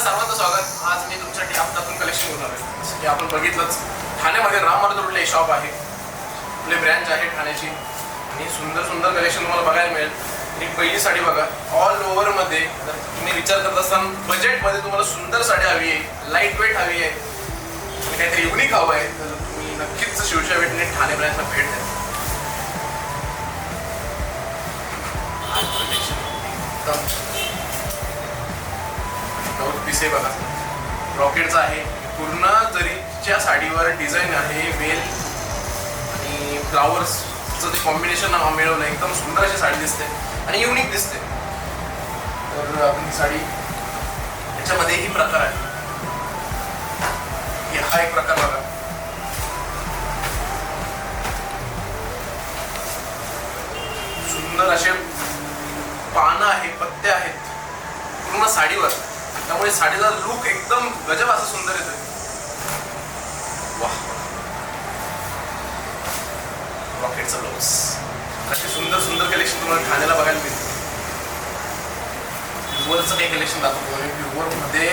सर्वांचं स्वागत. आज मी तुमच्यासाठी हप्त्यातून कलेक्शन घेऊन आहे जसं की आपण बघितलंच ठाण्यामध्ये राम मारुती रोडला हे शॉप आहे. आपली ब्रँच आहे ठाण्याची. आणि सुंदर सुंदर कलेक्शन तुम्हाला बघायला मिळेल. आणि पहिली साडी बघा ऑल ओव्हरमध्ये जर तुम्ही विचार करत असताना बजेटमध्ये तुम्हाला सुंदर साडी हवी आहे लाइट वेट हवी आहे. आणि काहीतरी युनिक हवं आहे तर तुम्ही नक्कीच शिवशा वेटने ठाणे ब्रँचला भेट द्या. आज पीस आहे बघा. रॉकेटचा आहे. पूर्ण जरीच्या साडीवर डिझाईन आहे वेल आणि फ्लावर्सचं ते कॉम्बिनेशन मिळवलं एकदम सुंदर अशी साडी दिसते आणि युनिक दिसते. तर आपण साडी याच्यामध्ये ही प्रकार आहे. हा एक प्रकार बघा. सुंदर असे पानं आहे पत्ते आहेत. पूर्ण साडीवर. त्यामुळे साडीचा लुक एकदम गजब असं सुंदर येतोय. वाह. रॉकेटचा ब्लाऊज असे सुंदर सुंदर कलेक्शन तुम्हाला ठाण्याला बघायला मिळते प्युअरचं काही कलेक्शन दाखवतो आणि प्युअरमध्ये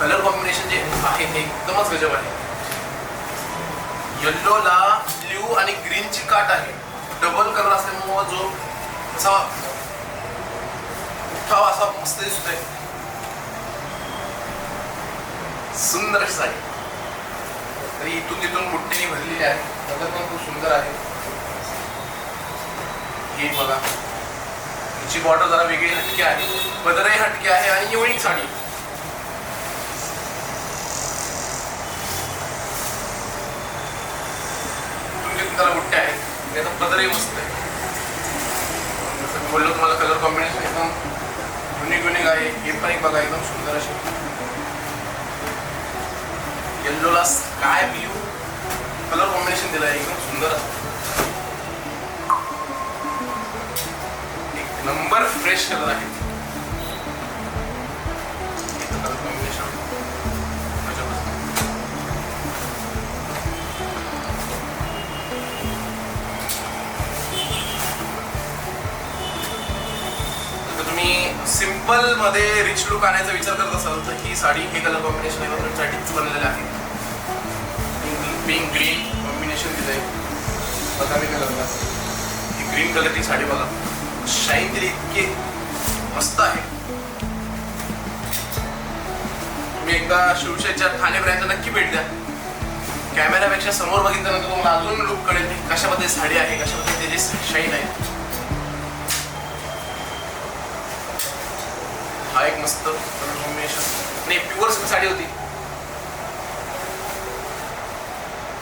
कलर कॉम्बिनेशन जे आहे ते एकदमच गजब आहे. येल्लोला ब्ल्यू आणि ग्रीनची काट आहे. डबल कलर असल्यामुळं जो असा उठावा असा मस्त दिसतोय. सुंदर अशी साडी. तरी इथून तिथून बुट्टीने भरलेली आहे. कलर पण खूप सुंदर आहे. हे बघा. हिची बॉर्डर जरा वेगळी हटके आहे. पदरही हटके आहे आणि एवढी साडी. इथून तिथून त्याला बुट्टे आहेत. त्याचा आता पदरही मस्त आहे. जसं मी बोललो तुम्हाला कलर कॉम्बिनेशन एकदम युनिक युनिक आहे. हे पण एक बघा एकदम सुंदर असे येल्लोला स्काय ब्ल्यू कलर कॉम्बिनेशन दिलं आहे एकदम सुंदर. एक नंबर फ्रेश कलर आहे. आणि सिम्पलमध्ये सिंपलमध्ये रिच लुक आणायचा विचार करत असाल तर ही साडी हे कलर कॉम्बिनेशन आहे. तुमच्यासाठीच बनलेलं आहे. पिंक ग्रीन कॉम्बिनेशन दिलंय. बघा कलरला ही ग्रीन कलरची साडी बघा. शाईन दिली इतकी मस्त आहे. तुम्ही एकदा शिवशाच्या ठाणे ब्रँचला नक्की भेट द्या. कॅमेऱ्यापेक्षा समोर बघितल्यानंतर तुम्हाला अजून लुक कळेल की कशामध्ये साडी आहे कशामध्ये त्याची शाईन आहे हा एक मस्त कॉम्बिनेशन नाही प्युअर साडी होती.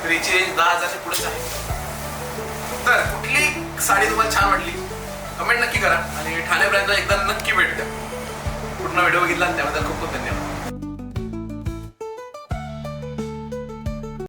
तर हिची रेंज दहा हजारच्या पुढेच आहे. तर कुठली साडी तुम्हाला छान वाटली कमेंट नक्की करा आणि ठाणे एकदा नक्की भेट द्या. पूर्ण व्हिडिओ बघितला त्याबद्दल खूप खूप धन्यवाद.